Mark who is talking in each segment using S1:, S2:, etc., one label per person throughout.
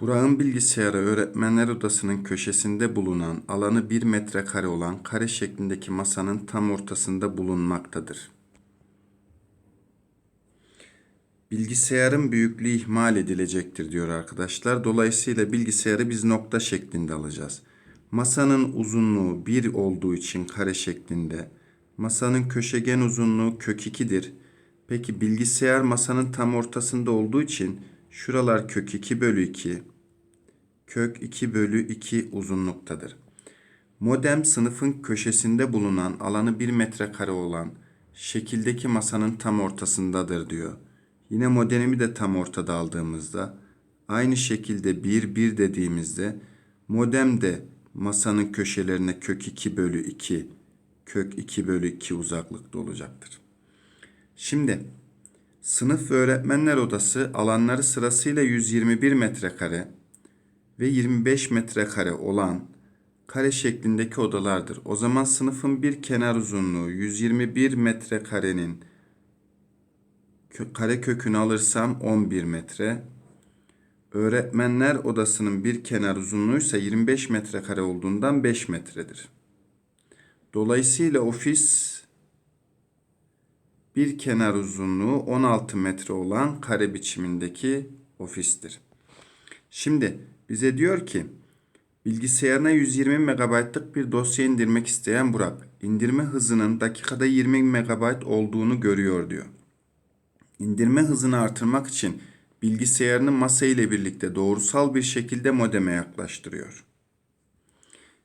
S1: Burak'ın bilgisayarı öğretmenler odasının köşesinde bulunan alanı 1 metrekare olan kare şeklindeki masanın tam ortasında bulunmaktadır. Bilgisayarın büyüklüğü ihmal edilecektir diyor arkadaşlar. Dolayısıyla bilgisayarı biz nokta şeklinde alacağız. Masanın uzunluğu 1 olduğu için kare şeklinde. Masanın köşegen uzunluğu kök 2'dir. Peki bilgisayar masanın tam ortasında olduğu için şuralar kök 2 bölü 2. Kök 2 bölü 2 uzunluktadır. Modem sınıfın köşesinde bulunan alanı 1 metrekare olan şekildeki masanın tam ortasındadır diyor. Yine modemi de tam ortada aldığımızda aynı şekilde 1 1 dediğimizde modem de masanın köşelerine kök 2 bölü 2 kök 2 bölü 2 uzaklıkta olacaktır. Şimdi sınıf ve öğretmenler odası alanları sırasıyla 121 metrekare ve 25 metrekare olan kare şeklindeki odalardır. O zaman sınıfın bir kenar uzunluğu 121 metrekarenin kare kökünü alırsam 11 metre. Öğretmenler odasının bir kenar uzunluğu ise 25 metrekare olduğundan 5 metredir. Dolayısıyla ofis bir kenar uzunluğu 16 metre olan kare biçimindeki ofistir. Şimdi bize diyor ki bilgisayarına 120 megabaytlık bir dosya indirmek isteyen Burak indirme hızının dakikada 20 megabayt olduğunu görüyor diyor. İndirme hızını artırmak için bilgisayarını masa ile birlikte doğrusal bir şekilde modeme yaklaştırıyor.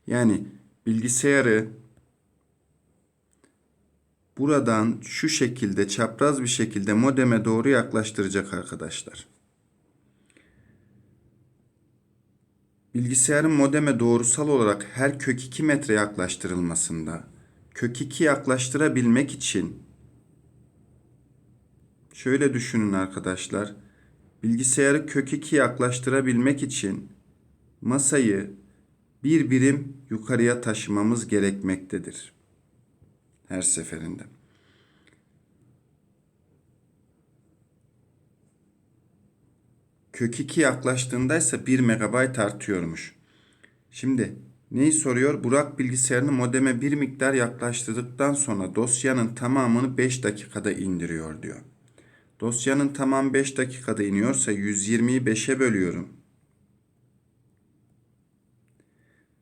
S1: Yani bilgisayarı buradan şu şekilde çapraz bir şekilde modeme doğru yaklaştıracak arkadaşlar. Bilgisayarın modeme doğrusal olarak her kök 2 metre yaklaştırılmasında kök 2 yaklaştırabilmek için şöyle düşünün arkadaşlar. Bilgisayarı kök 2 yaklaştırabilmek için masayı bir birim yukarıya taşımamız gerekmektedir. Her seferinde. Kök 2 yaklaştığında ise 1 megabayt artıyormuş. Şimdi neyi soruyor? Burak bilgisayarını modeme bir miktar yaklaştırdıktan sonra dosyanın tamamını 5 dakikada indiriyor diyor. Dosyanın tamam 5 dakikada iniyorsa 120'yi 5'e bölüyorum.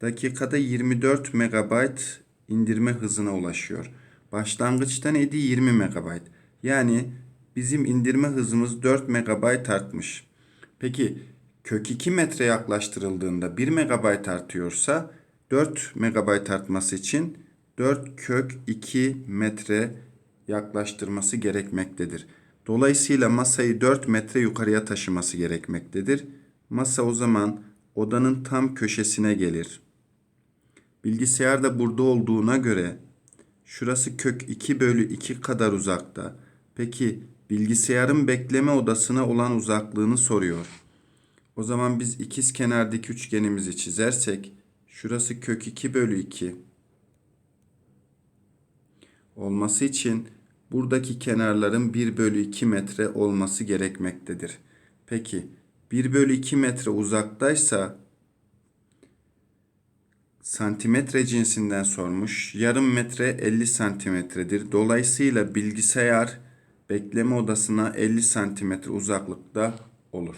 S1: Dakikada 24 megabayt indirme hızına ulaşıyor. Başlangıçta neydi? 20 megabayt. Yani bizim indirme hızımız 4 megabayt artmış. Peki kök 2 metre yaklaştırıldığında 1 megabayt artıyorsa 4 megabayt artması için 4 kök 2 metre yaklaştırması gerekmektedir. Dolayısıyla masayı 4 metre yukarıya taşıması gerekmektedir. Masa o zaman odanın tam köşesine gelir. Bilgisayar da burada olduğuna göre şurası kök 2 bölü 2 kadar uzakta. Peki bilgisayarın bekleme odasına olan uzaklığını soruyor. O zaman biz ikiz kenardaki üçgenimizi çizersek şurası kök 2 bölü 2 olması için buradaki kenarların 1 bölü 2 metre olması gerekmektedir. Peki 1 bölü 2 metre uzaktaysa santimetre cinsinden sormuş. Yarım metre 50 santimetredir. Dolayısıyla bilgisayar bekleme odasına 50 santimetre uzaklıkta olur.